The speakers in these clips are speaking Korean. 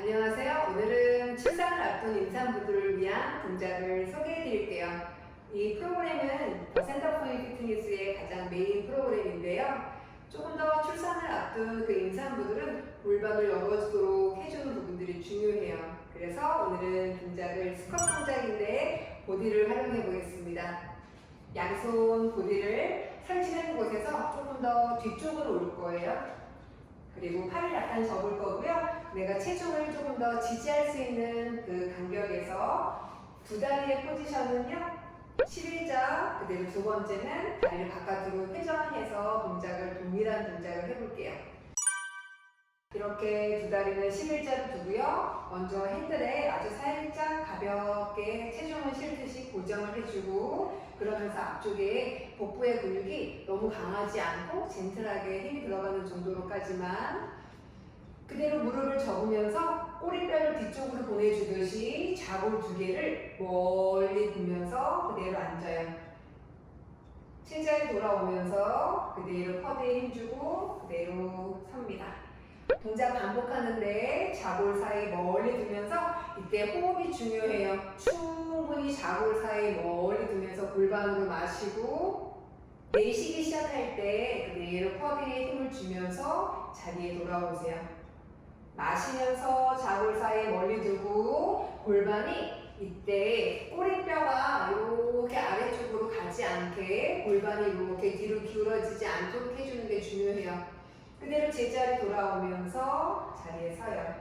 안녕하세요. 오늘은 출산을 앞둔 임산부들을 위한 동작을 소개해 드릴게요. 이 프로그램은 더 센터 포인 피트니스의 가장 메인 프로그램인데요. 조금 더 출산을 앞둔 그 임산부들은 골반을 열어주도록 해주는 부분들이 중요해요. 그래서 오늘은 동작을 스쿼트 동작인데 보디를 활용해 보겠습니다. 양손 보디를 설치된 곳에서 조금 더 뒤쪽으로 올 거예요. 그리고 팔을 약간 접을 거고요. 내가 체중을 조금 더 지지할 수 있는 그 간격에서 두 다리의 포지션은요. 11자, 그대로 두 번째는 다리를 바깥으로 회전해서 동작을 동일한 동작을 해볼게요. 이렇게 두 다리는 11자로 두고요. 먼저 핸들에 아주 살짝 가볍게 체중을 실듯이 고정을 해주고 그러면서 앞쪽에 복부의 근육이 너무 강하지 않고 젠틀하게 힘이 들어가는 정도로까지만 그대로 무릎을 접으면서 꼬리뼈를 뒤쪽으로 보내주듯이 좌골 두 개를 멀리 두면서 그대로 앉아요. 체자에 돌아오면서 그대로 퍼드에 힘주고 그대로 섭니다. 동작 반복하는데 좌골 사이 멀리 두면서 이때 호흡이 중요해요. 충분히 좌골 사이 멀리 두면서 골반으로 마시고 내쉬기 시작할 때 그대로 퍼드에 힘을 주면서 자리에 돌아오세요. 마시면서 좌골 사이 멀리 두고 골반이 이때 꼬리뼈가 이렇게 아래쪽으로 가지 않게 골반이 이렇게 뒤로 기울어지지 않도록 해주는 게 중요해요. 그대로 제자리 돌아오면서 자리에 서요.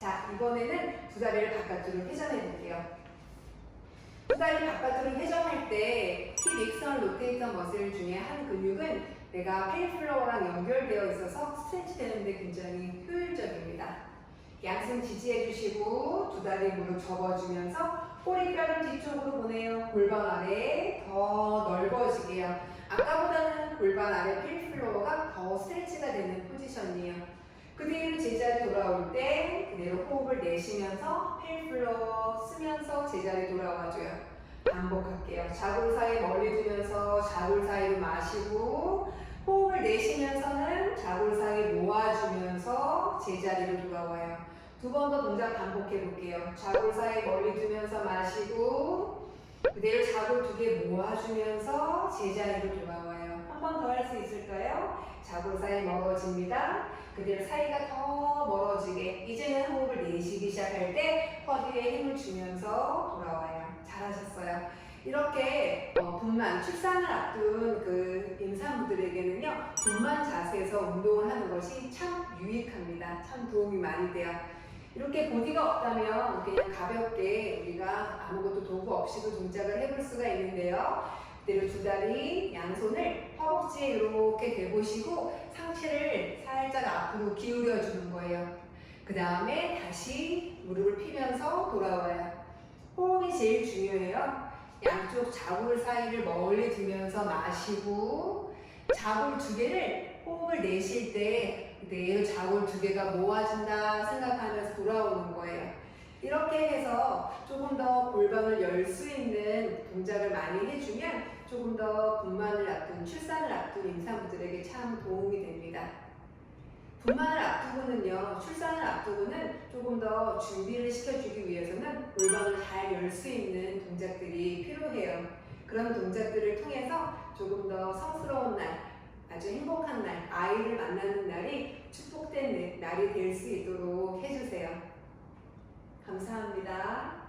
자, 이번에는 두 다리를 바깥으로 회전해 볼게요. 두 다리 바깥으로 회전할 때 힙 익선 로테이터 머슬 중에 한 근육은 내가 페이플로어랑 연결되어 있어서 스트레치 되는데 굉장히 효율적입니다. 양손 지지해 주시고 두 다리 무릎 접어주면서 꼬리뼈를 뒤쪽으로 보내요. 골반 아래 더 넓어지게요. 아까보다는 골반 아래 필플로어가 더 스트레치가 되는 포지션이에요. 그대로 제자리 돌아올 때 그대로 호흡을 내쉬면서 필플로어 쓰면서 제자리 돌아와줘요. 반복할게요. 자골 사이 멀리 두면서 자골 사이로 마시고 호흡을 내쉬면서는 자골 사이 모아주면서 제자리로 돌아와요. 두 번 더 동작 반복해 볼게요. 자골 사이 멀리 두면서 마시고 그대로 자골 두 개 모아주면서 제자리로 돌아와요. 한 번 더 할 수 있을까요? 자골 사이 멀어집니다. 그대로 사이가 더 멀어지게 이제는 호흡을 내쉬기 시작할 때 허리에 힘을 주면서 돌아와요. 잘하셨어요. 이렇게 어, 분만 출산을 앞둔 그 임산부들에게는요 분만 자세에서 운동을 하는 것이 참 유익합니다. 참 도움이 많이 돼요. 이렇게 보디가 없다면 그냥 가볍게 우리가 아무것도 도구 없이도 동작을 해볼 수가 있는데요. 그대로 두 다리 양손을 허벅지에 이렇게 대보시고 상체를 살짝 앞으로 기울여 주는 거예요. 그 다음에 다시 무릎을 피면서 돌아와요. 호흡이 제일 중요해요. 양쪽 자골 사이를 멀리 두면서 마시고 자골 두 개를 호흡을 내쉴 때 그대로 자골 두 개가 모아진다 생각하면서 돌아오는 거예요. 이렇게 해서 조금 더 골반을 열 수 있는 동작을 많이 해주면 조금 더 분만을 앞둔 출산을 앞둔 임산부들에게 참 도움이 됩니다. 분만을 앞두고는요, 출산을 앞두고는 조금 더 준비를 시켜주기 위해서는 골반을 잘 열 수 있는 동작들이 필요해요. 그런 동작들을 통해서 조금 더 성스러운 날, 아주 행복한 날, 아이를 만나는 날이 축복된 날이 될 수 있도록 해주세요. 감사합니다.